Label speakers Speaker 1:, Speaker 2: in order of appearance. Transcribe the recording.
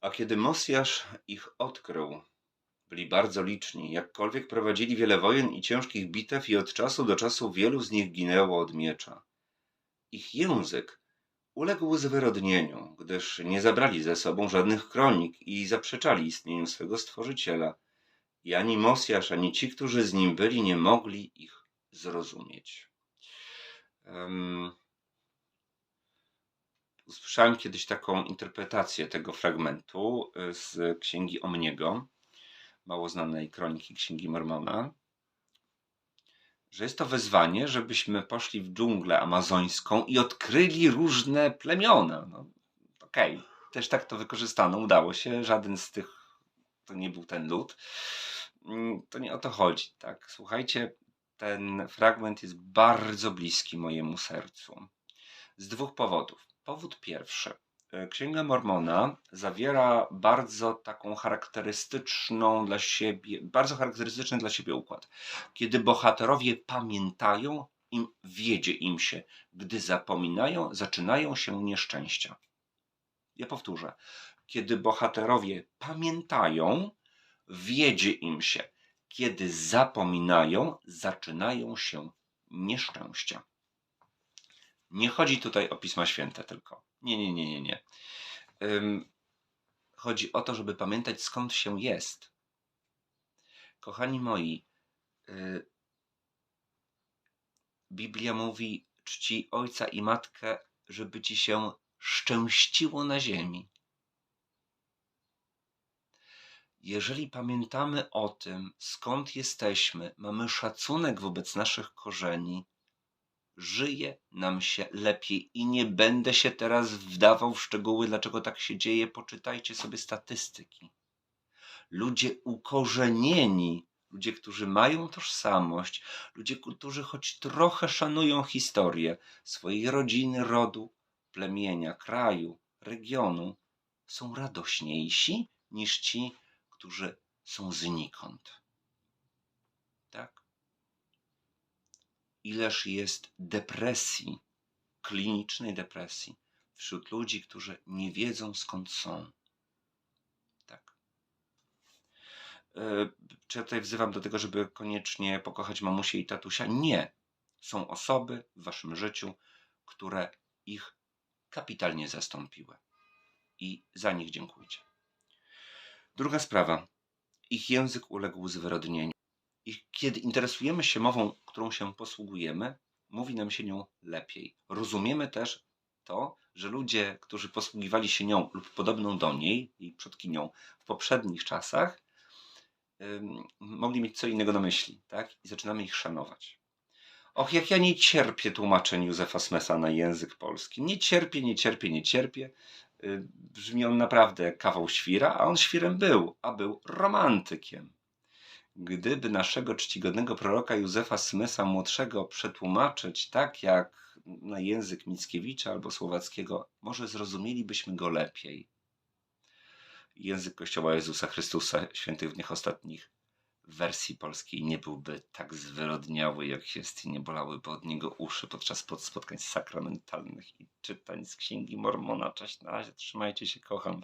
Speaker 1: A kiedy Mosjasz ich odkrył, byli bardzo liczni, jakkolwiek prowadzili wiele wojen i ciężkich bitew i od czasu do czasu wielu z nich ginęło od miecza. Ich język uległ zwyrodnieniu, gdyż nie zabrali ze sobą żadnych kronik i zaprzeczali istnieniu swego Stworzyciela. I ani Mosjasz, ani ci, którzy z nim byli, nie mogli ich zrozumieć. Um, usłyszałem kiedyś taką interpretację tego fragmentu y, z księgi Omniego, mało znanej kroniki księgi Mormona, że jest to wezwanie, żebyśmy poszli w dżunglę amazońską i odkryli różne plemiona. No, Okej, okay. też tak to wykorzystano, udało się, żaden z tych to nie był ten lud. Mm, To nie o to chodzi, tak? Słuchajcie, ten fragment jest bardzo bliski mojemu sercu. Z dwóch powodów. Powód pierwszy. E, Księga Mormona zawiera bardzo taką charakterystyczną dla siebie, bardzo charakterystyczny dla siebie układ. Kiedy bohaterowie pamiętają, im wiedzie im się. Gdy zapominają, zaczynają się nieszczęścia. Ja powtórzę. Kiedy bohaterowie pamiętają, wiedzie im się. Kiedy zapominają, zaczynają się nieszczęścia. Nie chodzi tutaj o Pisma Święte tylko. Nie, nie, nie, nie, nie. Chodzi o to, żeby pamiętać skąd się jest. Kochani moi, y, Biblia mówi: czci ojca i matkę, żeby ci się szczęściło na ziemi. Jeżeli pamiętamy o tym, skąd jesteśmy, mamy szacunek wobec naszych korzeni, żyje nam się lepiej i nie będę się teraz wdawał w szczegóły, dlaczego tak się dzieje. Poczytajcie sobie statystyki. Ludzie ukorzenieni, ludzie, którzy mają tożsamość, ludzie, którzy choć trochę szanują historię swojej rodziny, rodu, plemienia, kraju, regionu, są radośniejsi niż ci, którzy są znikąd. Tak? Ileż jest depresji, klinicznej depresji wśród ludzi, którzy nie wiedzą skąd są. Tak. Yy, Czy ja tutaj wzywam do tego, żeby koniecznie pokochać mamusię i tatusia? Nie. Są osoby w waszym życiu, które ich kapitalnie zastąpiły. I za nich dziękujcie. Druga sprawa. Ich język uległ zwyrodnieniu. I kiedy interesujemy się mową, którą się posługujemy, mówi nam się nią lepiej. Rozumiemy też to, że ludzie, którzy posługiwali się nią lub podobną do niej, jej przodkinią w poprzednich czasach, mogli mieć co innego na myśli, tak? I zaczynamy ich szanować. Och, jak ja nie cierpię tłumaczeń Józefa Smesa na język polski. Nie cierpię, nie cierpię, nie cierpię. Y, Brzmi on naprawdę jak kawał świra, a on świrem był, a był romantykiem. Gdyby naszego czcigodnego proroka Józefa Smesa młodszego przetłumaczyć tak jak na język Mickiewicza albo Słowackiego, może zrozumielibyśmy go lepiej. Język Kościoła Jezusa Chrystusa świętych w dniach ostatnich w wersji polskiej nie byłby tak zwyrodniały jak jest i nie bolałyby od niego uszy podczas pod- spotkań sakramentalnych i czytań z Księgi Mormona. Cześć, na razie, trzymajcie się, kocham.